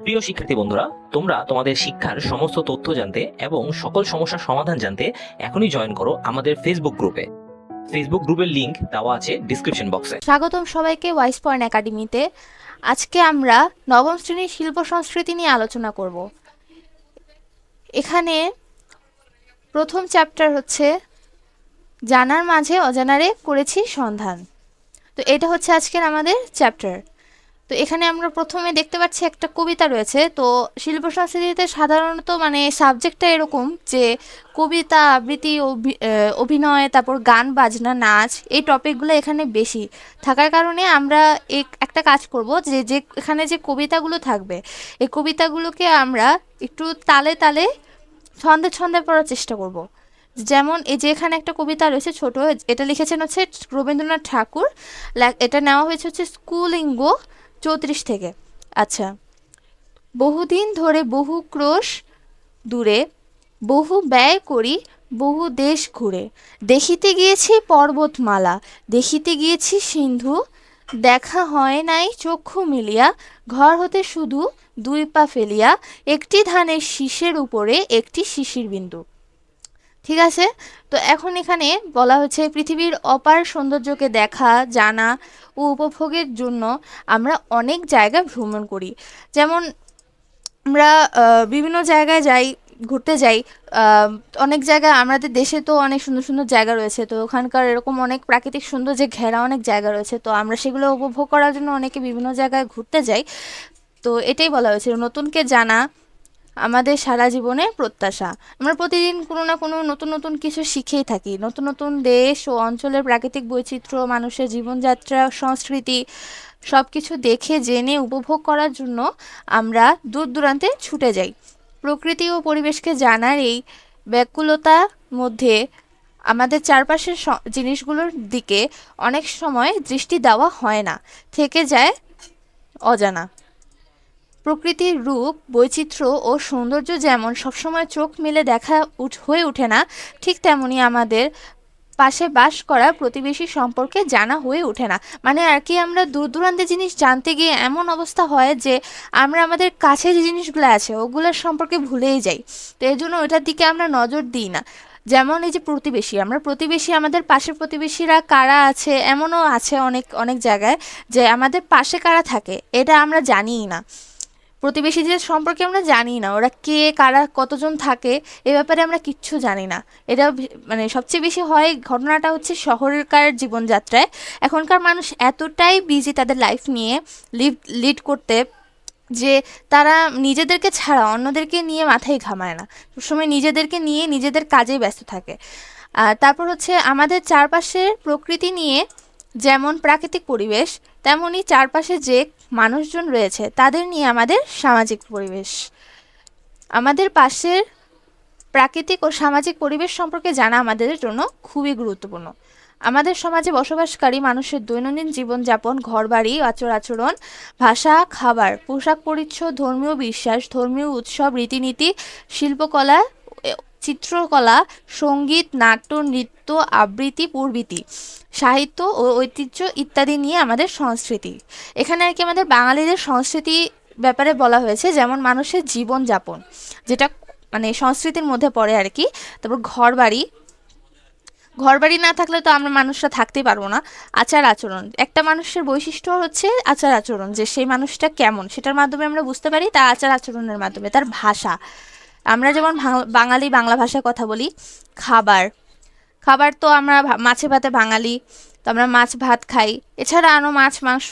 প্রিয় শিক্ষার্থী বন্ধুরা, তোমরা তোমাদের শিক্ষার সমস্ত তথ্য জানতে এবং সকল সমস্যার সমাধান জানতে এখনই জয়েন করো আমাদের ফেসবুক গ্রুপে ফেসবুক গ্রুপের লিংক দেওয়া আছে ডিসক্রিপশন বক্সে স্বাগতম সবাইকে ওয়াইস পয়েন্ট একাডেমিতে আজকে আমরা নবম শ্রেণির শিল্প সংস্কৃতি নিয়ে আলোচনা করব। এখানে প্রথম চ্যাপ্টার হচ্ছে, জানার মাঝে অজানারে করেছি সন্ধান। তো এটা হচ্ছে আজকের আমাদের চ্যাপ্টার তো এখানে আমরা প্রথমে দেখতে পাচ্ছি একটা কবিতা রয়েছে। তো শিল্প সংস্কৃতিতে সাধারণত মানে সাবজেক্টটা এরকম যে কবিতা, আবৃত্তি অভিনয়, তারপর গান, বাজনা, নাচ এই টপিকগুলো এখানে বেশি। থাকার কারণে আমরা এক- একটা কাজ করব যে যে এখানে যে কবিতাগুলো থাকবে, এই কবিতাগুলোকে আমরা একটু তালে তালে ছন্দে ছন্দে পড়ার চেষ্টা করব। যেমন এই যে এখানে একটা কবিতা রয়েছে ছোট, এটা লিখেছেন হচ্ছে রবীন্দ্রনাথ ঠাকুর। এটা নেওয়া হয়েছে হচ্ছে স্কুলিঙ্গ চৌত্রিশ থেকে। আচ্ছা বহুদিন ধরে বহু ক্রোশ দূরে, বহু ব্যয় করি বহু দেশ ঘুরে। দেখিতে গিয়েছি পর্বতমালা, দেখিতে গিয়েছি সিন্ধু, দেখা হয় নাই চক্ষু মিলিয়া, ঘর হতে শুধু দুই পা ফেলিয়া, একটি ধানের শীষের উপরে একটি শিশির বিন্দু। ঠিক আছে? তো এখন এখানে বলা হচ্ছে পৃথিবীর অপার সৌন্দর্যকে দেখা, জানা ও উপভোগের জন্য আমরা অনেক জায়গা ভ্রমণ করি। যেমন আমরা বিভিন্ন জায়গায় যাই, ঘুরতে যাই অনেক জায়গায় আমাদের দেশে তো অনেক সুন্দর সুন্দর জায়গা রয়েছে, তো ওখানকার এরকম অনেক প্রাকৃতিক সৌন্দর্যে ঘেরা অনেক জায়গা রয়েছে, তো আমরা সেগুলো উপভোগ করার জন্য অনেকে বিভিন্ন জায়গায় ঘুরতে যাই। তো এটাই বলা হয়েছে, নতুনকে জানা আমাদের সারা জীবনের প্রত্যাশা। আমরা প্রতিদিন কোনো না কোনো নতুন নতুন কিছু শিখেই থাকি। নতুন নতুন দেশ ও অঞ্চলের প্রাকৃতিক বৈচিত্র্য, মানুষের জীবনযাত্রা, সংস্কৃতি সব কিছু দেখে, জেনে, উপভোগ করার জন্য আমরা দূর দূরান্তে ছুটে যাই। প্রকৃতি ও পরিবেশকে জানার এই ব্যাকুলতার মধ্যে আমাদের চারপাশের জিনিসগুলোর দিকে অনেক সময় দৃষ্টি দেওয়া হয় না। থেকে যায় অজানা। প্রকৃতির রূপ, বৈচিত্র্য ও সৌন্দর্য যেমন সবসময় চোখ মেলে দেখা হয়ে ওঠে না, ঠিক তেমনি আমাদের পাশে বাস করা প্রতিবেশী সম্পর্কে জানা হয়ে ওঠে না। মানে আর কি আমরা দূর দূরান্তের জিনিস জানতে গিয়ে এমন অবস্থা হয় যে আমরা আমাদের কাছে যে জিনিসগুলো আছে, ওগুলোর সম্পর্কে ভুলেই যাই। তো এই জন্য ওটার দিকে আমরা নজর দিই না। যেমন এই যে প্রতিবেশী, আমরা প্রতিবেশী, আমাদের পাশের প্রতিবেশীরা কারা আছে এমনও আছে অনেক অনেক জায়গায় যে আমাদের পাশে কারা থাকে, এটা আমরা জানিই না। প্রতিবেশীদের সম্পর্কে আমরা জানি না। ওরা কে, কারা, কতজন থাকে, এ ব্যাপারে আমরা কিচ্ছু জানি না। এটা মানে সবচেয়ে বেশি হয় ঘটনাটা হচ্ছে শহরেরকার জীবনযাত্রায়। এখনকার মানুষ এতটাই বিজি তাদের লাইফ নিয়ে লিভ লিড করতে যে তারা নিজেদেরকে ছাড়া অন্যদেরকে নিয়ে মাথায় ঘামায় না। সবসময় নিজেদেরকে নিয়ে নিজেদের কাজেই ব্যস্ত থাকে। আর তারপর হচ্ছে আমাদের চারপাশের প্রকৃতি নিয়ে যেমন প্রাকৃতিক পরিবেশ, তেমনই চারপাশে যে মানুষজন রয়েছে, তাদের নিয়ে আমাদের সামাজিক পরিবেশ। আমাদের পাশের প্রাকৃতিক ও সামাজিক পরিবেশ সম্পর্কে জানা আমাদের জন্য খুবই গুরুত্বপূর্ণ। আমাদের সমাজে বসবাসকারী মানুষের দৈনন্দিন জীবনযাপন, ঘরবাড়ি আচর আচরণ ভাষা, খাবার, পোশাক পরিচ্ছদ, ধর্মীয় বিশ্বাস, ধর্মীয় উৎসব, রীতিনীতি, শিল্পকলা চিত্রকলা, সংগীত, নাট্য, নৃত্য, আবৃত্তি প্রভৃতি সাহিত্য ও ঐতিহ্য ইত্যাদি নিয়ে আমাদের সংস্কৃতি। এখানে আর কি আমাদের বাঙালিদের সংস্কৃতি ব্যাপারে বলা হয়েছে, যেমন মানুষের জীবনযাপন, যেটা মানে সংস্কৃতির মধ্যে পড়ে আর কি। তারপর ঘর ঘরবাড়ি। ঘরবাড়ি না থাকলে তো আমরা মানুষরা থাকতেই পারব না। আচার আচরণ। একটা মানুষের বৈশিষ্ট্য হচ্ছে আচার আচরণ, যে সেই মানুষটা কেমন, সেটার মাধ্যমে আমরা বুঝতে পারি তার আচার আচরণের মাধ্যমে, তার ভাষা। আমরা যেমন বাঙালি বাংলা ভাষায় কথা বলি, খাবার। খাবার তো আমরা মাছে ভাতে বাঙালি, তো আমরা মাছ ভাত খাই। এছাড়া আরও মাছ, মাংস,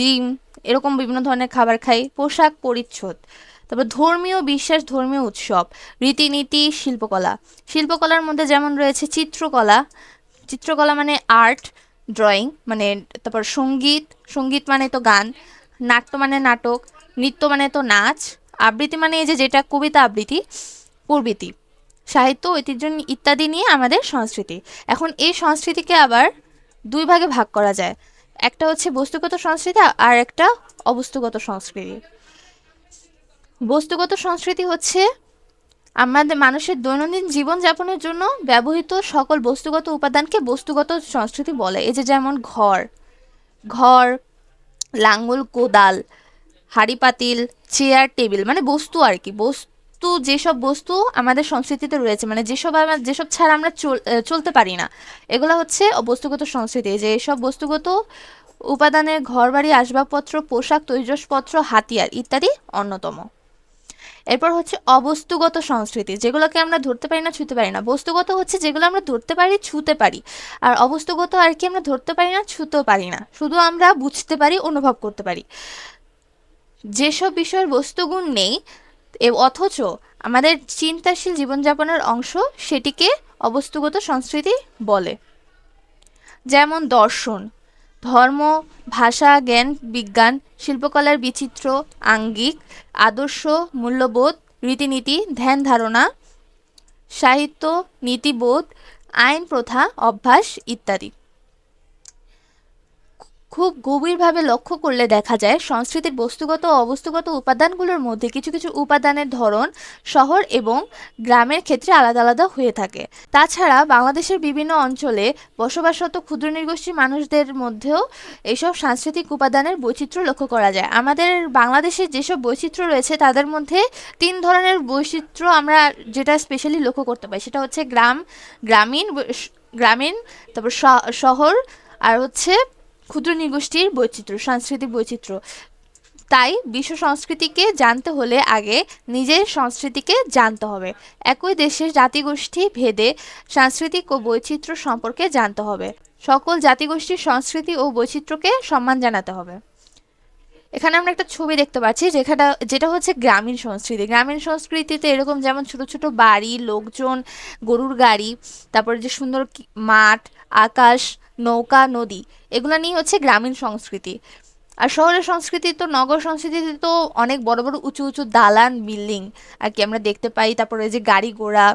ডিম এরকম বিভিন্ন ধরনের খাবার খাই, পোশাক পরিচ্ছদ। তারপর ধর্মীয় বিশ্বাস, ধর্মীয় উৎসব, রীতিনীতি, শিল্পকলা। শিল্পকলার মধ্যে যেমন রয়েছে চিত্রকলা চিত্রকলা মানে আর্ট, ড্রয়িং মানে তারপর সংগীত সংগীত মানে তো গান, নাট্য মানে নাটক, নৃত্য মানে তো নাচ আবৃত্তি মানে এই যে যেটা কবিতা আবৃত্তি, প্রবৃত্তি, সাহিত্য, ঐতিহ্য ইত্যাদি নিয়ে আমাদের সংস্কৃতি। এখন এই সংস্কৃতিকে আবার দুই ভাগে ভাগ করা যায়। একটা হচ্ছে বস্তুগত সংস্কৃতি আর একটা অবস্তুগত সংস্কৃতি। বস্তুগত সংস্কৃতি হচ্ছে আমাদের মানুষের দৈনন্দিন জীবনযাপনের জন্য ব্যবহৃত সকল বস্তুগত উপাদানকে বস্তুগত সংস্কৃতি বলে। এই যে যেমন ঘর ঘর, লাঙ্গল, কোদাল হাঁড়ি পাতিল চেয়ার টেবিল মানে বস্তু আর কি। বস্তু, যেসব বস্তু আমাদের সংস্কৃতিতে রয়েছে মানে যেসব আমরা যেসব ছাড়া আমরা চল- চলতে পারি না, এগুলো হচ্ছে বস্তুগত সংস্কৃতি। যে এসব বস্তুগত উপাদানের ঘরবাড়ি, আসবাবপত্র, পোশাক, তৈজসপত্র, হাতিয়ার ইত্যাদি অন্যতম। এরপর হচ্ছে অবস্তুগত সংস্কৃতি, যেগুলোকে আমরা ধরতে পারি না, ছুঁতে পারি না। বস্তুগত হচ্ছে যেগুলো আমরা ধরতে পারি, ছুঁতে পারি। আর অবস্তুগত আর কি আমরা ধরতে পারি না, ছুঁতেও পারি না। শুধু আমরা বুঝতে পারি, অনুভব করতে পারি। যেসব বিষয়ের বস্তুগুণ নেই অথচ আমাদের চিন্তাশীল জীবনযাপনের অংশ সেটিকে অবস্তুগত সংস্কৃতি বলে। যেমন দর্শন, ধর্ম, ভাষা, জ্ঞান, বিজ্ঞান, শিল্পকলার বিচিত্র, আঙ্গিক, আদর্শ, মূল্যবোধ, রীতিনীতি, ধ্যান ধারণা, সাহিত্য, নীতিবোধ, আইন প্রথা, অভ্যাস ইত্যাদি। খুব গভীরভাবে লক্ষ্য করলে দেখা যায় সংস্কৃতির বস্তুগত ও অবস্তুগত উপাদানগুলোর মধ্যে কিছু কিছু উপাদানের ধরন, শহর এবং গ্রামের ক্ষেত্রে আলাদা আলাদা হয়ে থাকে। তাছাড়া বাংলাদেশের বিভিন্ন অঞ্চলে বসবাসরত ক্ষুদ্র নৃগোষ্ঠীর মানুষদের মধ্যেও এইসব সাংস্কৃতিক উপাদানের বৈচিত্র্য লক্ষ্য করা যায়। আমাদের বাংলাদেশের যেসব বৈচিত্র্য রয়েছে তাদের মধ্যে তিন ধরনের বৈচিত্র্য আমরা যেটা স্পেশালি লক্ষ্য করতে পারি। সেটা হচ্ছে গ্রাম, গ্রামীণ গ্রামীণ, তারপর শহর আর হচ্ছে ক্ষুদ্র নৃগোষ্ঠীর বৈচিত্র্য, সাংস্কৃতিক বৈচিত্র্য। তাই বিশ্ব সংস্কৃতিকে জানতে হলে আগে নিজের সংস্কৃতিকে জানতে হবে। একই দেশের জাতিগোষ্ঠী ভেদে সাংস্কৃতিক ও বৈচিত্র্য সম্পর্কে জানতে হবে। সকল জাতিগোষ্ঠীর সংস্কৃতি ও বৈচিত্র্যকে সম্মান জানাতে হবে। এখানে আমরা একটা ছবি দেখতে পাচ্ছি যেখানে, যেটা হচ্ছে গ্রামীণ সংস্কৃতি। গ্রামীণ সংস্কৃতিতে এরকম যেমন ছোট ছোট বাড়ি, লোকজন, গরুর গাড়ি, তারপরে যে সুন্দর মাঠ, আকাশ নৌকা, নদী, এগুলো নিয়ে হচ্ছে গ্রামীণ সংস্কৃতি। আর শহরের সংস্কৃতি তো, নগর সংস্কৃতিতে তো অনেক বড় বড়, উঁচু উঁচু দালান, বিল্ডিং। আর কি আমরা দেখতে পাই, তারপরে যে গাড়ি ঘোড়া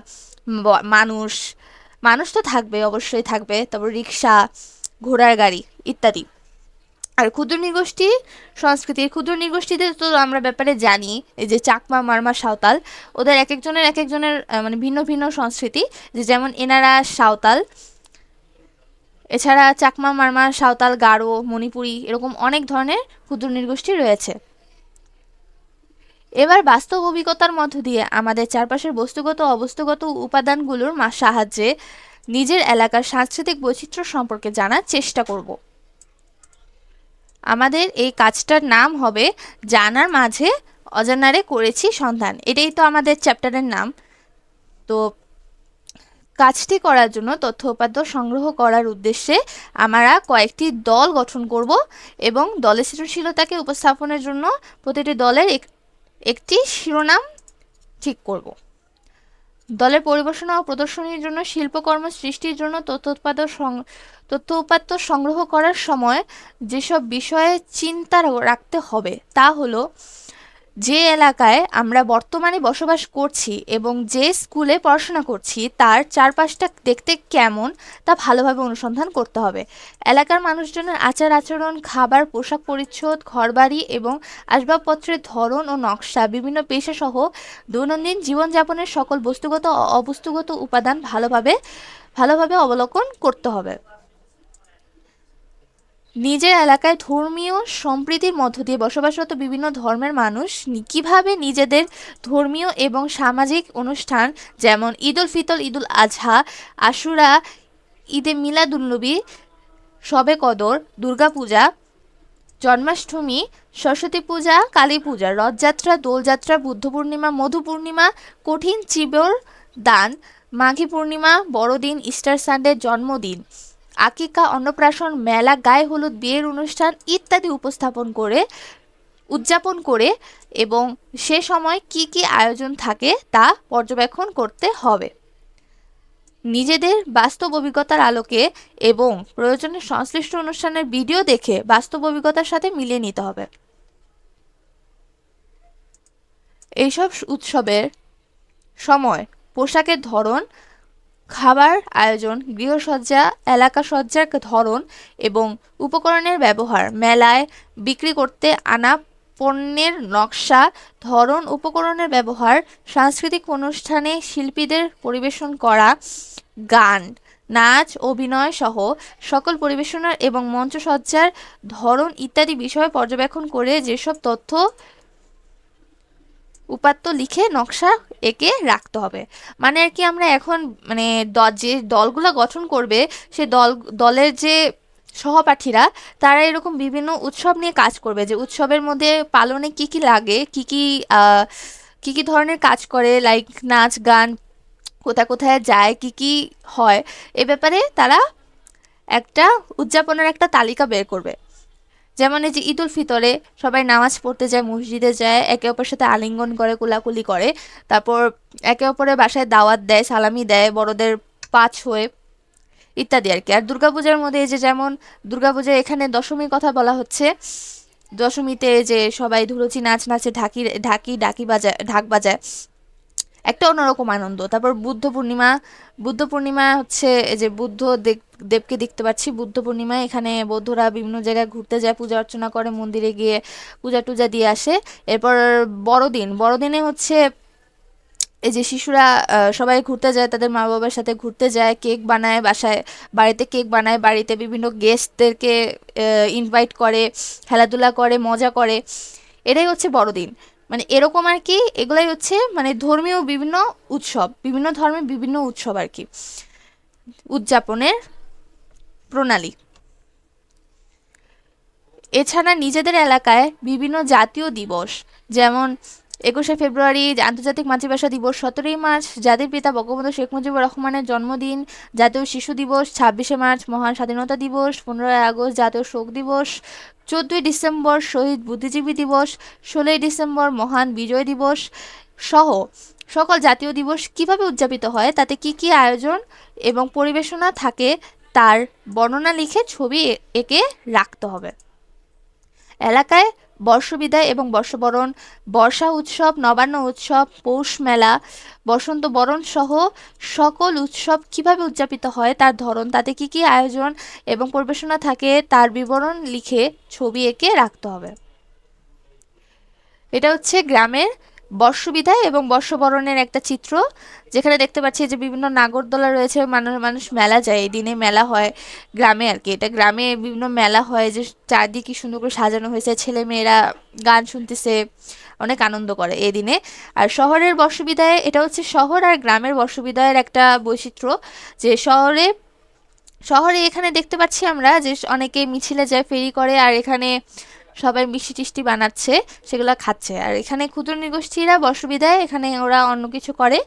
মানুষ। মানুষ তো থাকবে, অবশ্যই থাকবে। তারপর রিক্সা, ঘোড়ার গাড়ি ইত্যাদি। আর ক্ষুদ্র নৃগোষ্ঠী সংস্কৃতির ক্ষুদ্র নৃগোষ্ঠীতে তো আমরা ব্যাপারে জানি, এই যে চাকমা, মারমা, সাঁওতাল, ওদের এক একজনের এক একজনের মানে ভিন্ন ভিন্ন সংস্কৃতি। যে যেমন এনারা সাঁওতাল এছাড়া চাকমা, মারমা, সাঁওতাল, গারো, মণিপুরি এরকম অনেক ধরনের ক্ষুদ্র নৃগোষ্ঠী রয়েছে। এবার বাস্তব অভিজ্ঞতার মধ্য দিয়ে আমাদের চারপাশের বস্তুগত অবস্তুগত উপাদানগুলোর সাহায্যে নিজের এলাকার সাংস্কৃতিক বৈচিত্র্য সম্পর্কে জানার চেষ্টা করব। আমাদের এই কাজটার নাম হবে জানার মাঝে অজানারে করেছি সন্ধান। এটাই তো আমাদের চ্যাপ্টারের নাম। তো কাজটি করার জন্য তথ্য উপাত্ত সংগ্রহ করার উদ্দেশ্যে আমরা কয়েকটি দল গঠন করব এবং দলের সৃজনশীলতাকে উপস্থাপনের জন্য প্রতিটি দলের এক- একটি শিরোনাম ঠিক করব। দলের পরিবেশনা ও প্রদর্শনীর জন্য শিল্পকর্ম সৃষ্টির জন্য তথ্য উৎপাদন সং- তথ্য উপাত্ত সংগ্রহ করার সময় যেসব বিষয়ে চিন্তা রাখতে হবে তা হলো যে এলাকায় আমরা বর্তমানে বসবাস করছি এবং যে স্কুলে পড়াশোনা করছি, তার চারপাশটা দেখতে কেমন তা ভালোভাবে অনুসন্ধান করতে হবে। এলাকার মানুষজনের আচার আচরণ, খাবার, পোশাক পরিচ্ছদ, ঘরবাড়ি এবং আসবাবপত্রের ধরন ও নকশা, বিভিন্ন পেশাসহ দৈনন্দিন জীবনযাপনের সকল বস্তুগত অবস্তুগত উপাদান ভালোভাবে ভালোভাবে অবলোকন করতে হবে। নিজের এলাকায় ধর্মীয় সম্প্রীতির মধ্য দিয়ে বসবাসরত বিভিন্ন ধর্মের মানুষ কীভাবে নিজেদের ধর্মীয় এবং সামাজিক অনুষ্ঠান, যেমন ঈদ উল ফিতর, ঈদ উল আজহা আশুরা, ঈদে মিলাদুন্নবী শবে কদর দুর্গাপূজা জন্মাষ্টমী, সরস্বতী পূজা, কালী পূজা, রথযাত্রা, দোলযাত্রা, বুদ্ধ পূর্ণিমা, মধু পূর্ণিমা, কঠিন চিবর দান, মাঘী পূর্ণিমা, বড়দিন, ইস্টার সানডে, জন্মদিন। আকিকা অন্নপ্রাশন, মেলা গায়ে হলুদ বিয়ের অনুষ্ঠান ইত্যাদি উপস্থাপন করে, উদযাপন করে এবং সে সময় কি কি আয়োজন থাকে তা পর্যবেক্ষণ করতে হবে। নিজেদের বাস্তব অভিজ্ঞতার আলোকে এবং প্রয়োজনে সংশ্লিষ্ট অনুষ্ঠানের ভিডিও দেখে বাস্তব অভিজ্ঞতার সাথে মিলিয়ে নিতে হবে। এইসব উৎসবের সময় পোশাকের ধরন খাবার আয়োজন, গৃহসজ্জা এলাকা সজ্জার ধরন এবং উপকরণের ব্যবহার, মেলায় বিক্রি করতে আনা পণ্যের নকশা, ধরন, উপকরণের ব্যবহার, সাংস্কৃতিক অনুষ্ঠানে শিল্পীদের পরিবেশন করা, গান, নাচ, অভিনয় সহ সকল পরিবেশনার এবং মঞ্চসজ্জার ধরন ইত্যাদি বিষয়ে পর্যবেক্ষণ করে যেসব তথ্য উপাত্ত লিখে নকশা এঁকে রাখতে হবে। মানে আর কি আমরা এখন মানে যে দলগুলো গঠন করবে, সে দল, দলের যে সহপাঠীরা, তারা এরকম বিভিন্ন উৎসব নিয়ে কাজ করবে। যে উৎসবের মধ্যে পালনে কি কি লাগে, কি কি কি কি ধরনের কাজ করে লাইক নাচ, গান কোথায় কোথায় যায়, কি কি হয়, এ ব্যাপারে তারা একটা উদযাপনের একটা তালিকা বের করবে। যেমন এই যে ঈদ উল ফিতরে সবাই নামাজ পড়তে যায়, মসজিদে যায়, একে অপরের সাথে আলিঙ্গন করে, কোলাকুলি করে। তারপর একে অপরের বাসায় দাওয়াত দেয়, সালামি দেয়, বড়দের পাঁচ হয়ে ইত্যাদি আর কি। আর দুর্গাপূজার মধ্যে এই যে যেমন দুর্গাপূজায় এখানে দশমীর কথা বলা হচ্ছে, দশমীতে যে সবাই ধুলুচি নাচ নাচে, ঢাকি ঢাকি ডাকি বাজায়, ঢাক বাজায়। একটা অন্যরকম আনন্দ। তারপর বুদ্ধ পূর্ণিমা বুদ্ধ পূর্ণিমা হচ্ছে যে বুদ্ধ দেব- দেবকে দেখতে পাচ্ছি। বুদ্ধ পূর্ণিমায় এখানে বৌদ্ধরা বিভিন্ন জায়গায় ঘুরতে যায়, পূজা অর্চনা করে, মন্দিরে গিয়ে পূজা টুজা দিয়ে আসে। এরপর বড়দিন, বড়দিনে হচ্ছে এই যে শিশুরা সবাই ঘুরতে যায়, তাদের মা বাবার সাথে ঘুরতে যায়, কেক বানায় বাসায়, বাড়িতে কেক বানায়, বাড়িতে বিভিন্ন গেস্টদেরকে ইনভাইট করে, খেলাধুলা করে, মজা করে। এটাই হচ্ছে বড়দিন। মানে এরকম আর কি, এগুলাই হচ্ছে মানে ধর্মীয় বিভিন্ন উৎসব, বিভিন্ন ধর্মের বিভিন্ন উৎসব আর কি। উদযাপনের প্রণালী। এছাড়া নিজেদের এলাকায় বিভিন্ন জাতীয় দিবস, যেমন একুশে ফেব্রুয়ারি আন্তর্জাতিক মাতৃভাষা দিবস সতেরোই মার্চ। জাতির পিতা বঙ্গবন্ধু শেখ মুজিবুর রহমানের জন্মদিন। জাতীয় শিশু দিবস ছাব্বিশে মার্চ, মহান স্বাধীনতা দিবস। পনেরোই আগস্ট, জাতীয় শোক দিবস। চোদ্দোই ডিসেম্বর, শহীদ বুদ্ধিজীবী দিবস। ষোলোই ডিসেম্বর, মহান বিজয় দিবস। সহ সকল জাতীয় দিবস কীভাবে উদযাপিত হয়, তাতে কি কি আয়োজন এবং পরিবেশনা থাকে, তার বর্ণনা লিখে ছবি এঁকে রাখতে হবে। এলাকায় বর্ষবিদায় এবং বর্ষবরণ, বর্ষা উৎসব, নবান্ন উৎসব, পৌষ মেলা, বসন্ত বরণ সহ সকল উৎসব কীভাবে উদযাপিত হয় তার ধরন, তাতে কি কি আয়োজন এবং পরিবেশনা থাকে তার বিবরণ লিখে ছবি এঁকে রাখতে হবে। এটা হচ্ছে গ্রামের বর্ষবিদায় এবং বর্ষবরণের একটা চিত্র, যেখানে দেখতে পাচ্ছি যে বিভিন্ন নাগরদোলা রয়েছে, মানুষ মানুষ মেলা যায়, এই দিনে মেলা হয় গ্রামে আর কি। এটা গ্রামে বিভিন্ন মেলা হয়, যে চারদিকে সুন্দর করে সাজানো হয়েছে ছেলে মেয়েরা গান শুনতেছে, অনেক আনন্দ করে এই দিনে। আর শহরের বর্ষবিদায়, এটা হচ্ছে শহর আর গ্রামের বর্ষবিদায়ের একটা বৈচিত্র্য, যে শহরে শহরে এখানে দেখতে পাচ্ছি আমরা যে অনেকে মিছিলে যায়, ফেরি করে, আর এখানে সবাই মিষ্টি টিষ্টি বানাচ্ছে সেগুলো খাচ্ছে। আর এখানে ক্ষুদ্র নৃগোষ্ঠীরা বর্ষবিদায় এখানে ওরা অন্য কিছু করে।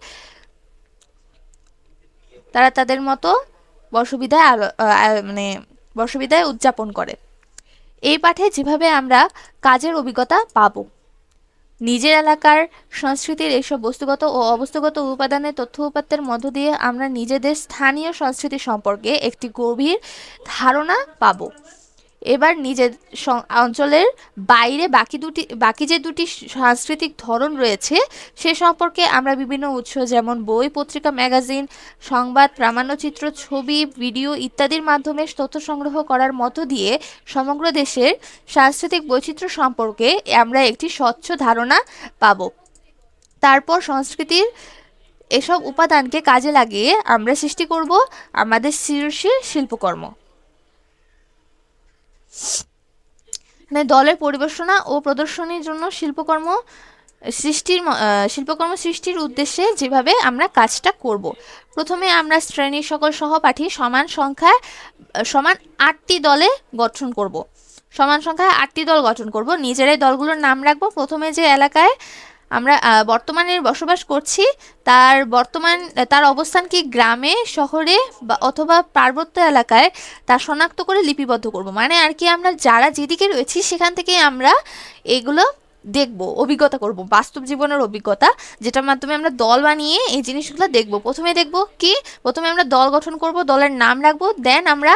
তারা তাদের মতো আহ, মানে বর্ষবিদায় উদযাপন করে। এই পাঠে যেভাবে আমরা কাজের অভিজ্ঞতা পাব। নিজের এলাকার সংস্কৃতির এইসব বস্তুগত ও অবস্তুগত উপাদানের তথ্য উপাত্তের মধ্য দিয়ে আমরা নিজেদের স্থানীয় সংস্কৃতি সম্পর্কে একটি গভীর ধারণা পাবো। এবার নিজের অঞ্চলের বাইরে বাকি দুটি, বাকি যে দুটি সাংস্কৃতিক ধরন রয়েছে, সে সম্পর্কে আমরা বিভিন্ন উৎস যেমন বই, পত্রিকা, ম্যাগাজিন, সংবাদ, প্রামাণ্যচিত্র, ছবি, ভিডিও ইত্যাদির মাধ্যমে তথ্য সংগ্রহ করার মধ্য দিয়ে সমগ্র দেশের সাংস্কৃতিক বৈচিত্র্য সম্পর্কে আমরা একটি স্বচ্ছ ধারণা পাব। তারপর সংস্কৃতির এসব উপাদানকে কাজে লাগিয়ে আমরা সৃষ্টি করব আমাদের সৃজনশীল শিল্পকর্ম। দলের পরিবেশনা ও প্রদর্শনীর জন্য শিল্পকর্ম, সৃষ্টির শিল্পকর্ম সৃষ্টির উদ্দেশ্যে যেভাবে আমরা কাজটা করব। প্রথমে আমরা শ্রেণির সকল সহপাঠী সমান সংখ্যায় সমান আটটি দলে গঠন করব। সমান সংখ্যায় আটটি দল গঠন করব। নিজেরাই দলগুলোর নাম রাখব। প্রথমে যে এলাকায় আমরা বর্তমানে বসবাস করছি, তার বর্তমান, তার অবস্থান কি গ্রামে, শহরে বা, অথবা পার্বত্য এলাকায়? তা শনাক্ত করে লিপিবদ্ধ করব। মানে আর কি আমরা যারা যেদিকে রয়েছি, সেখান থেকে আমরা এগুলো দেখব, অভিজ্ঞতা করব, বাস্তব জীবনের অভিজ্ঞতা, যেটার মাধ্যমে আমরা দল বানিয়ে এই জিনিসগুলো দেখব। প্রথমে দেখব কি? প্রথমে আমরা দল গঠন করব, দলের নাম রাখব, দেন আমরা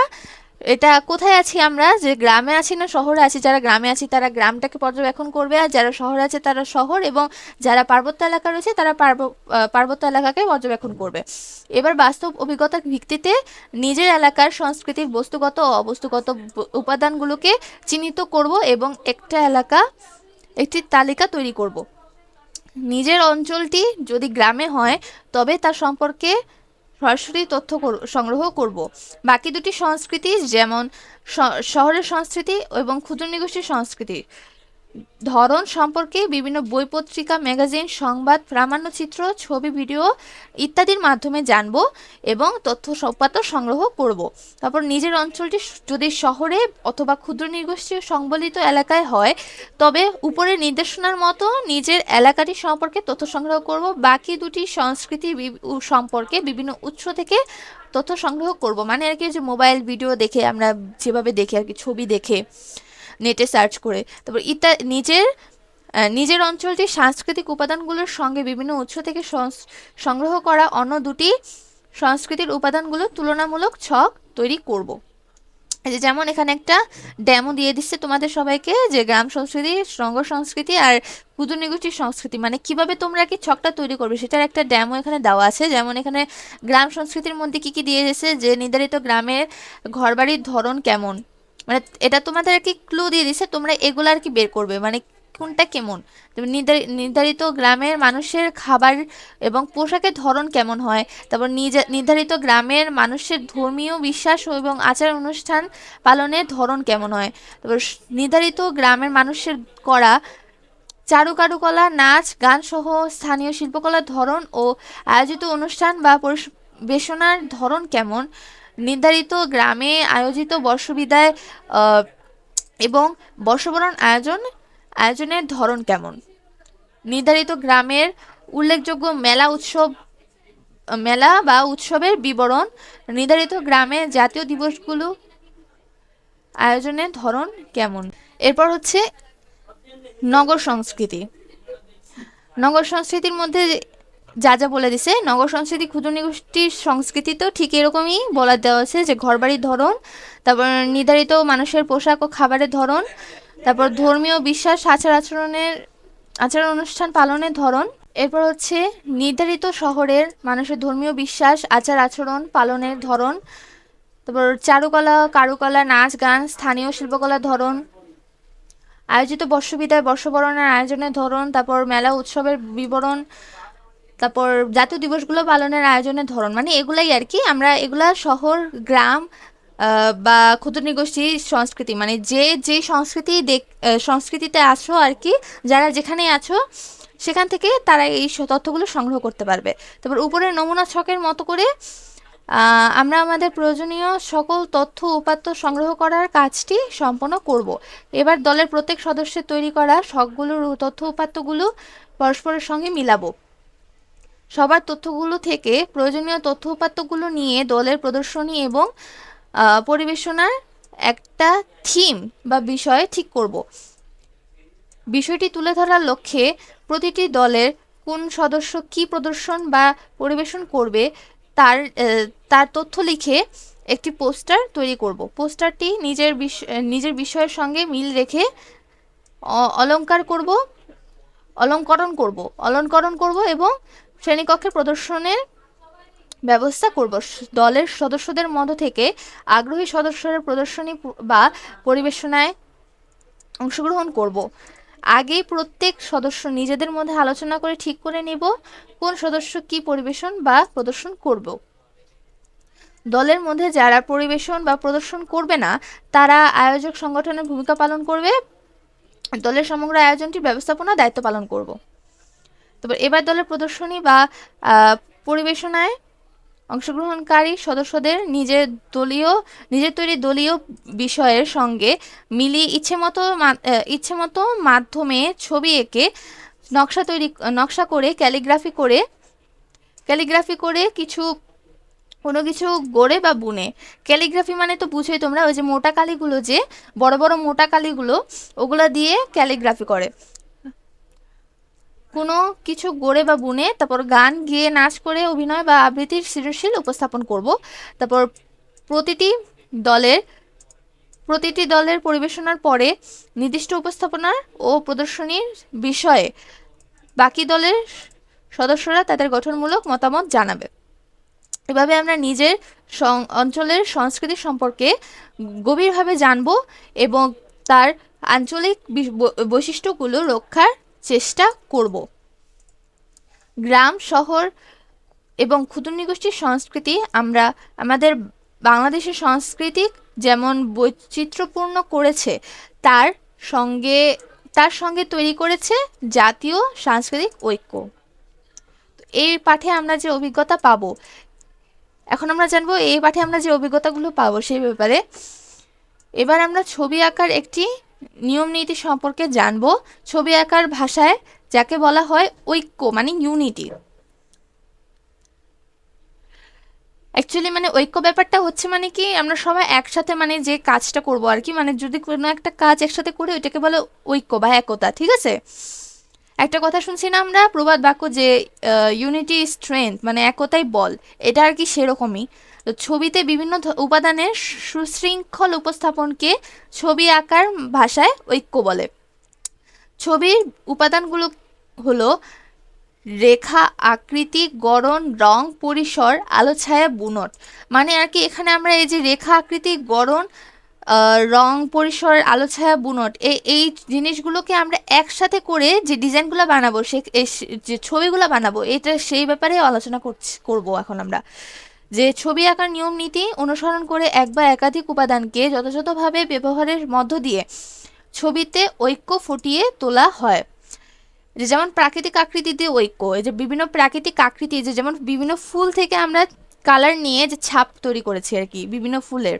এটা কোথায় আছি আমরা? যে গ্রামে আছি না শহরে আছি? যারা গ্রামে আছি, তারা গ্রামটাকে পর্যবেক্ষণ করবে। আর যারা শহরে আছে, তারা শহর এবং যারা পার্বত্য এলাকা রয়েছে, তারা পার্ব- পার্বত্য এলাকাকে পর্যবেক্ষণ করবে। এবার বাস্তব অভিজ্ঞতার ভিত্তিতে নিজের এলাকার সংস্কৃতির বস্তুগত ও অবস্তুগত উপাদানগুলোকে চিহ্নিত করব এবং একটা এলাকা, একটি তালিকা তৈরি করব। নিজের অঞ্চলটি যদি গ্রামে হয়, তবে তার সম্পর্কে সরাসরি তথ্য সংগ্রহ করব। বাকি দুটি সংস্কৃতি যেমন শহরের সংস্কৃতি এবং ক্ষুদ্র নিগোষ্ঠীর সংস্কৃতি। ধরন সম্পর্কে বিভিন্ন বই পত্রিকা ম্যাগাজিন, সংবাদ, প্রামাণ্যচিত্র, ছবি, ভিডিও ইত্যাদির মাধ্যমে জানব এবং তথ্য উপাত্ত সংগ্রহ করব। তারপর নিজের অঞ্চলটি যদি শহরে অথবা ক্ষুদ্র নিগোষ্ঠী সংবলিত এলাকায় হয়, তবে উপরের নির্দেশনার মতো নিজের এলাকাটি সম্পর্কে তথ্য সংগ্রহ করব। বাকি দুটি সংস্কৃতি সম্পর্কে বিভিন্ন উৎস থেকে তথ্য সংগ্রহ করব। মানে আর কি, যে মোবাইল ভিডিও দেখে আমরা যেভাবে দেখি আর কি, ছবি দেখে। নেটে সার্চ করে। তারপর ইত্যা নিজের নিজের অঞ্চলটির সাংস্কৃতিক উপাদানগুলোর সঙ্গে বিভিন্ন উৎস থেকে সংগ্রহ করা অন্য দুটি সংস্কৃতির উপাদানগুলো তুলনামূলক ছক তৈরি করব। যে যেমন এখানে একটা ডেমো দিয়ে দিচ্ছে তোমাদের সবাইকে যে গ্রাম সংস্কৃতি নগর সংস্কৃতি আর ক্ষুদ্র নিগোষ্ঠীর সংস্কৃতি মানে কীভাবে তোমরা কি ছকটা তৈরি করবে সেটার একটা ডেমো এখানে দেওয়া আছে। যেমন এখানে গ্রাম সংস্কৃতির মধ্যে কি কি দিয়ে দিয়েছে যে নির্ধারিত গ্রামের ঘরবাড়ির ধরন কেমন? মানে এটা তোমাদের আর কি ক্লু দিয়ে দিছে তোমরা এগুলো আর কি বের করবে। মানে কোনটা কেমন? নির্ধারিত গ্রামের মানুষের খাবার এবং পোশাকের ধরন কেমন হয়? তারপর নির্ধারিত গ্রামের মানুষের ধর্মীয় বিশ্বাস এবং আচার অনুষ্ঠান পালনের ধরন কেমন হয়? তারপর নির্ধারিত গ্রামের মানুষের করা চারু কারুকলা, নাচ, গান সহ স্থানীয় শিল্পকলার ধরন ও আয়োজিত অনুষ্ঠান বা পরিবেশনার ধরন কেমন? নির্ধারিত গ্রামে আয়োজিত বর্ষবিদায় এবং বর্ষবরণ আয়োজন, আয়োজনের ধরন কেমন? নির্ধারিত গ্রামের উল্লেখযোগ্য মেলা উৎসব, মেলা বা উৎসবের বিবরণ, নির্ধারিত গ্রামে জাতীয় দিবসগুলো, আয়োজনের ধরন কেমন? এরপর হচ্ছে নগর সংস্কৃতি। নগর সংস্কৃতির মধ্যে যা যা বলে দিছে, নগর সংস্কৃতি, ক্ষুদ্র নিগোষ্ঠীর সংস্কৃতি তো ঠিক এরকমই বলা দেওয়া আছে, যে ঘরবাড়ির ধরন, তারপর নির্ধারিত মানুষের পোশাক ও খাবারের ধরন, তারপর ধর্মীয় বিশ্বাস, আচার আচরণের, আচার অনুষ্ঠান পালনের ধরন, এরপর হচ্ছে নির্ধারিত শহরের মানুষের ধর্মীয় বিশ্বাস, আচার আচরণ পালনের ধরন, তারপর চারুকলা, কারুকলা, নাচ গান, স্থানীয় শিল্পকলার ধরন, আয়োজিত বর্ষবিদায় বর্ষবরণের আয়োজনের ধরন, তারপর মেলা উৎসবের বিবরণ তারপর জাতীয় দিবসগুলো পালনের আয়োজনের ধরন মানে এগুলাই আর কি। আমরা এগুলা শহর, গ্রাম বা ক্ষুদ্র নিগোষ্ঠী সংস্কৃতি মানে যে যে সংস্কৃতি দেখ সংস্কৃতিতে আছো আর কি, যারা যেখানে আছো, সেখান থেকে তারা এই তথ্যগুলো সংগ্রহ করতে পারবে। তারপর উপরের নমুনা ছকের মতো করে আমরা আমাদের প্রয়োজনীয় সকল তথ্য, উপাত্ত সংগ্রহ করার কাজটি সম্পন্ন করব। এবার দলের প্রত্যেক সদস্যের তৈরি করা সবগুলোর তথ্য, উপাত্তগুলো পরস্পরের সঙ্গে মিলাবো। সবার তথ্যগুলো থেকে প্রয়োজনীয় তথ্য উপাত্তগুলো নিয়ে দলের প্রদর্শনী এবং পরিবেশনার একটা থিম বা বিষয় ঠিক করব। বিষয়টি তুলে ধরার লক্ষ্যে প্রতিটি দলের কোন সদস্য কী প্রদর্শন বা পরিবেশন করবে তার তার তথ্য লিখে একটি পোস্টার তৈরি করব। পোস্টারটি নিজের নিজের বিষয়ের সঙ্গে মিল রেখে, অ- অলংকার করব, অলঙ্করণ করব অলঙ্করণ করব এবং শ্রেণীকক্ষে প্রদর্শনের ব্যবস্থা করব। দলের সদস্যদের মধ্য থেকে আগ্রহী সদস্যরা প্রদর্শনী বা পরিবেশনায় অংশগ্রহণ করব। আগেই প্রত্যেক সদস্য নিজেদের মধ্যে আলোচনা করে ঠিক করে নেব কোন সদস্য কি পরিবেশন বা প্রদর্শন করব। দলের মধ্যে যারা পরিবেশন বা প্রদর্শন করবে না, তারা আয়োজক সংগঠনের ভূমিকা পালন করবে। দলের সমগ্র আয়োজনটির ব্যবস্থাপনা দায়িত্ব পালন করব। তারপর এবার দলের প্রদর্শনী বা পরিবেশনায় অংশগ্রহণকারী সদস্যদের নিজের দলীয়, নিজের তৈরি দলীয় বিষয়ের সঙ্গে মিলিয়ে ইচ্ছে মতো ইচ্ছে মতো মাধ্যমে ছবি এঁকে নকশা তৈরি, নকশা করে ক্যালিগ্রাফি করে ক্যালিগ্রাফি করে কিছু, কোনো কিছু গড়ে বা বুনে। ক্যালিগ্রাফি মানে তো বুঝোই তোমরা, ওই যে মোটা কালিগুলো যে, বড় বড় মোটা কালিগুলো, ওগুলো দিয়ে ক্যালিগ্রাফি করে। কোনো কিছু গড়ে বা বুনে তারপর গান, গেয়ে, নাচ করে, অভিনয় বা আবৃত্তির সৃজনশীল উপস্থাপন করব। তারপর প্রতিটি দলের প্রতিটি দলের পরিবেশনার পরে নির্দিষ্ট উপস্থাপনার ও প্রদর্শনীর বিষয়ে বাকি দলের সদস্যরা তাদের গঠনমূলক মতামত জানাবে। এভাবে আমরা নিজের অঞ্চলের সংস্কৃতি সম্পর্কে গভীরভাবে জানব এবং তার আঞ্চলিক বৈশিষ্ট্যগুলো রক্ষার চেষ্টা করব। গ্রাম, শহর এবং ক্ষুদ্র নিগোষ্ঠীর সংস্কৃতি আমরা, আমাদের বাংলাদেশের সংস্কৃতি যেমন বৈচিত্র্যপূর্ণ করেছে, তার সঙ্গে তার সঙ্গে তৈরি করেছে জাতীয় সাংস্কৃতিক ঐক্য। এই পাঠে আমরা যে অভিজ্ঞতা পাবো, এখন আমরা জানব এই পাঠে আমরা যে অভিজ্ঞতাগুলো পাবো সেই ব্যাপারে। এবার আমরা ছবি আঁকার একটি নিয়ম নীতি সম্পর্কে জানব। ছবি আঁকার ভাষায় যাকে বলা হয় ঐক্য মানে ইউনিটি অ্যাকচুয়ালি মানে ঐক্য ব্যাপারটা হচ্ছে মানে কি, আমরা সবাই একসাথে মানে যে কাজটা করব আর কি মানে যদি কোনো একটা কাজ একসাথে করি, ওইটাকে বলে ঐক্য বা একতা, ঠিক আছে? একটা কথা শুনছি না আমরা, প্রবাদ বাক্য যে ইউনিটি স্ট্রেংথ মানে একতাই বল, এটা আর কি সেরকমই। তো ছবিতে বিভিন্ন উপাদানের সুশৃঙ্খল উপস্থাপনকে ছবি আঁকার ভাষায় ঐক্য বলে। ছবির উপাদানগুলো হলো রেখা, আকৃতি, গড়ন, রং, পরিসর আলো ছায়া বুনট। মানে আর কি এখানে আমরা এই যে রেখা, আকৃতি, গড়ন রং, পরিসর আলো ছায়া বুনট এই এই জিনিসগুলোকে আমরা একসাথে করে যে ডিজাইনগুলো বানাবো, সে- যে ছবিগুলো বানাবো, এটা সেই ব্যাপারে আলোচনা করছি করব এখন আমরা। যে ছবি আঁকার নিয়ম নীতি অনুসরণ করে এক বা একাধিক উপাদানকে যথাযথভাবে ব্যবহারের মধ্য দিয়ে ছবিতে ঐক্য ফুটিয়ে তোলা হয়। যে যেমন প্রাকৃতিক আকৃতিতে ঐক্য, এই যে বিভিন্ন প্রাকৃতিক আকৃতি, যে যেমন বিভিন্ন ফুল থেকে আমরা কালার নিয়ে যে ছাপ তৈরি করেছি আর কি, বিভিন্ন ফুলের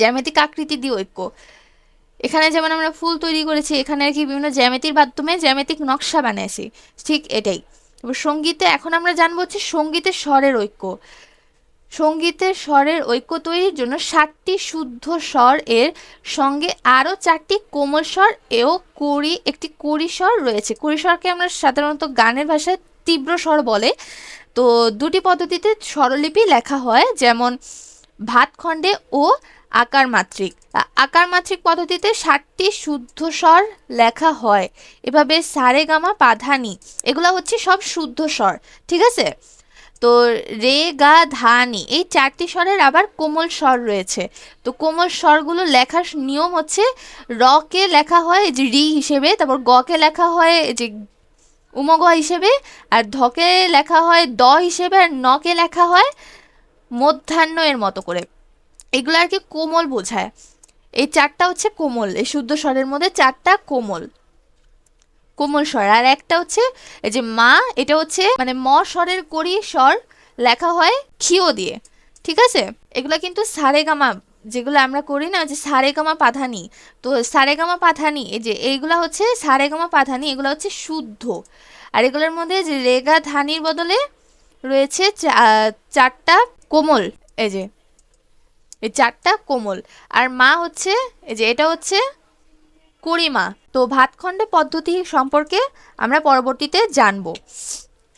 জ্যামিতিক আকৃতি দিয়ে ঐক্য। এখানে যেমন আমরা ফুল তৈরি করেছি, এখানে আর কি বিভিন্ন জ্যামিতির মাধ্যমে জ্যামিতিক নকশা বানিয়েছি, ঠিক এটাই। এবার সঙ্গীতে এখন আমরা জানব হচ্ছে সঙ্গীতের স্বরের ঐক্য। সঙ্গীতের স্বরের ঐক্য তৈরির জন্য সাতটি শুদ্ধ স্বর এর সঙ্গে আরও চারটি কোমল স্বর এও কুড়ি, একটি কুড়ি স্বর রয়েছে। কুড়ি স্বরকে আমরা সাধারণত গানের ভাষায় তীব্র স্বর বলে। তো দুটি পদ্ধতিতে স্বরলিপি লেখা হয়, যেমন ভাতখণ্ডে ও আকার মাত্রিক। আকার মাত্রিক পদ্ধতিতে ষাটটি শুদ্ধ স্বর লেখা হয়। এভাবে সারে গামা পাধানি, এগুলো হচ্ছে সব শুদ্ধ স্বর, ঠিক আছে? তো রে গা ধা নি এই চারটি স্বরের আবার কোমল স্বর রয়েছে। তো কোমল স্বরগুলো লেখার নিয়ম হচ্ছে রকে লেখা হয় যে রি হিসেবে, তারপর গকে লেখা হয় যে উমগ হিসেবে, আর ধকে লেখা হয় দ হিসেবে, আর নকে লেখা হয় মধ্যাহ্ন এর মতো করে। এগুলো আর কি কোমল বোঝায়। এই চারটা হচ্ছে কোমল, এই শুদ্ধ স্বরের মধ্যে চারটা কোমল। কোমল স্বর। আর একটা হচ্ছে এই যে মা, এটা হচ্ছে মানে ম স্বরের করি স্বর লেখা হয় ক্ষিও দিয়ে। ঠিক আছে? এগুলো কিন্তু সারেগামা, যেগুলো আমরা করি না যে সারেগামা পাধানি। তো সারেগামা পাধানি, এই যে এইগুলা হচ্ছে সারেগামা পাধানি, এগুলো হচ্ছে শুদ্ধ। আর এগুলোর মধ্যে যে রেগা ধানির বদলে রয়েছে চারটা কোমল, এই যে, এই চারটা কোমল। আর মা হচ্ছে, এই যে এটা হচ্ছে করিমা তো ভাতখণ্ডে পদ্ধতি সম্পর্কে আমরা পরবর্তীতে জানব।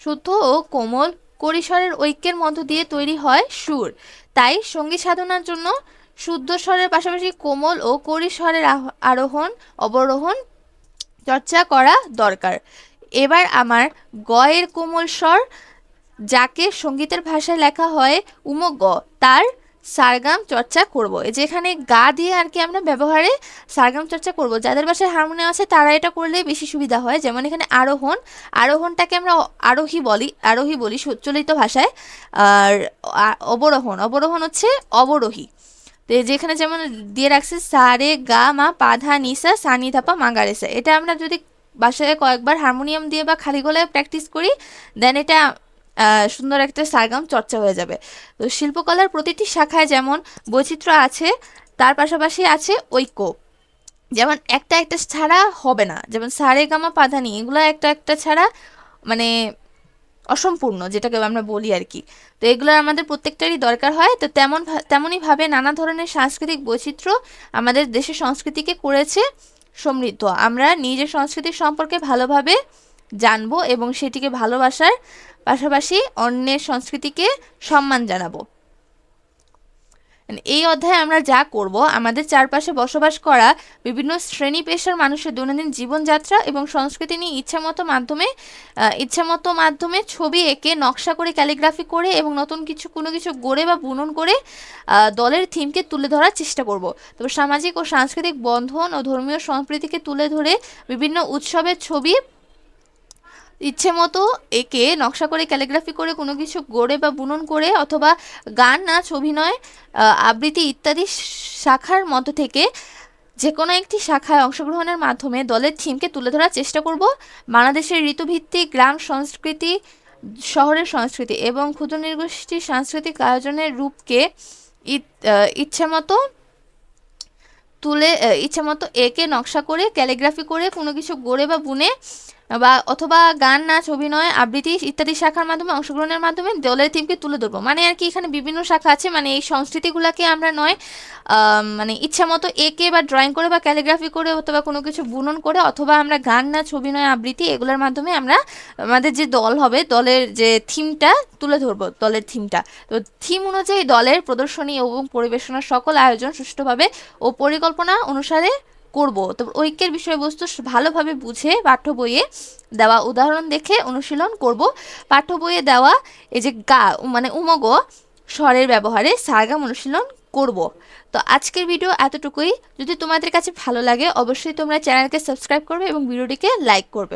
শুদ্ধ ও কোমল করিস্বরের ঐক্যের মধ্য দিয়ে তৈরি হয় সুর। তাই সংগীত সাধনার জন্য শুদ্ধ স্বরের পাশাপাশি কোমল ও করিস্বরের আরোহণ, অবরোহণ চর্চা করা দরকার। এবার আমার গয়ের কোমল স্বর, যাকে সঙ্গীতের ভাষায় লেখা হয় উম গ। তার সারগাম চর্চা করব। এই যে এখানে গা দিয়ে আর কি আমরা ব্যবহারে সারগাম চর্চা করব। যাদের বাসায় হারমোনিয়াম আছে, তারা এটা করলে বেশি সুবিধা হয়। যেমন এখানে আরোহণ, আরোহণটাকে আমরা আরোহী বলি আরোহী বলি সুচলিত ভাষায়। আর অবরোহণ অবরোহণ হচ্ছে অবরোহী। তো এই যে এখানে যেমন দিয়ে রাখছে, সা, রে, গা, মা, পা, ধা নিসা সানি ধাপা মাগারেসা এটা আমরা যদি বাসায় কয়েকবার হারমোনিয়াম দিয়ে বা খালি গলায় প্র্যাকটিস করি দেন এটা সুন্দর একটা সারগাম চর্চা হয়ে যাবে। তো শিল্পকলার প্রতিটি শাখায় যেমন বৈচিত্র্য আছে, তার পাশাপাশি আছে ঐক্য। যেমন একটা একটা ছাড়া হবে না। যেমন সারে গামা পাধানি, এগুলো একটা একটা ছাড়া মানে অসম্পূর্ণ, যেটাকে আমরা বলি আর কি। তো এগুলো আমাদের প্রত্যেকটারই দরকার হয়। তো তেমন তেমনইভাবে নানা ধরনের সাংস্কৃতিক বৈচিত্র্য আমাদের দেশের সংস্কৃতিকে করেছে সমৃদ্ধ। আমরা নিজের সংস্কৃতি সম্পর্কে ভালোভাবে জানব এবং সেটিকে ভালোবাসার পাশাপাশি অন্যের সংস্কৃতিকে সম্মান জানাব। এই অধ্যায়ে আমরা যা করব, আমাদের চারপাশে বসবাস করা বিভিন্ন শ্রেণি পেশার মানুষের দৈনন্দিন জীবনযাত্রা এবং সংস্কৃতি নিয়ে ইচ্ছামতো মাধ্যমে ইচ্ছামতো মাধ্যমে ছবি এঁকে, নকশা করে, ক্যালিগ্রাফি করে এবং নতুন কিছু, কোনো কিছু গড়ে বা বুনন করে দলের থিমকে তুলে ধরার চেষ্টা করব। তবে সামাজিক ও সাংস্কৃতিক বন্ধন ও ধর্মীয় সম্প্রীতিকে তুলে ধরে বিভিন্ন উৎসবের ছবি ইচ্ছে মতো একে নকশা করে, ক্যালিগ্রাফি করে, কোনো কিছু গড়ে বা বুনন করে অথবা গান, নাচ, অভিনয় আবৃত্তি ইত্যাদি শাখার মধ্য থেকে যে কোনো একটি শাখায় অংশগ্রহণের মাধ্যমে দলের থিমকে তুলে ধরার চেষ্টা করব। বাংলাদেশের ঋতুভিত্তিক গ্রাম সংস্কৃতি, শহরের সংস্কৃতি এবং ক্ষুদ্র নৃগোষ্ঠীর সাংস্কৃতিক আয়োজনের রূপকে ইচ্ছে মতো তুলে ইচ্ছে মতো একে, নকশা করে, ক্যালিগ্রাফি করে, কোনো কিছু গড়ে বা বুনে বা অথবা গান, নাচ, অভিনয়, আবৃত্তি ইত্যাদি শাখার মাধ্যমে অংশগ্রহণের মাধ্যমে দলের থিমকে তুলে ধরবো। মানে আর কি এখানে বিভিন্ন শাখা আছে মানে এই সংস্কৃতিগুলোকে আমরা নয় মানে ইচ্ছা মতো এঁকে বা ড্রয়িং করে বা ক্যালিগ্রাফি করে অথবা কোনো কিছু বুনন করে অথবা আমরা গান, নাচ, অভিনয়, আবৃত্তি এগুলোর মাধ্যমে আমরা আমাদের যে দল হবে, দলের যে থিমটা তুলে ধরবো, দলের থিমটা তো থিম অনুযায়ী দলের প্রদর্শনী এবং পরিবেশনার সকল আয়োজন সুষ্ঠুভাবে ও পরিকল্পনা অনুসারে করব। তো ঐক্যের বিষয়বস্তু ভালোভাবে বুঝে পাঠ্য বইয়ে দেওয়া উদাহরণ দেখে অনুশীলন করব। পাঠ্য বইয়ে দেওয়া এই যে গা মানে উমগ স্বরের ব্যবহারে সারগাম অনুশীলন করব। তো আজকের ভিডিও এতটুকুই। যদি তোমাদের কাছে ভালো লাগে, অবশ্যই তোমরা চ্যানেলকে সাবস্ক্রাইব করবে এবং ভিডিওটিকে লাইক করবে।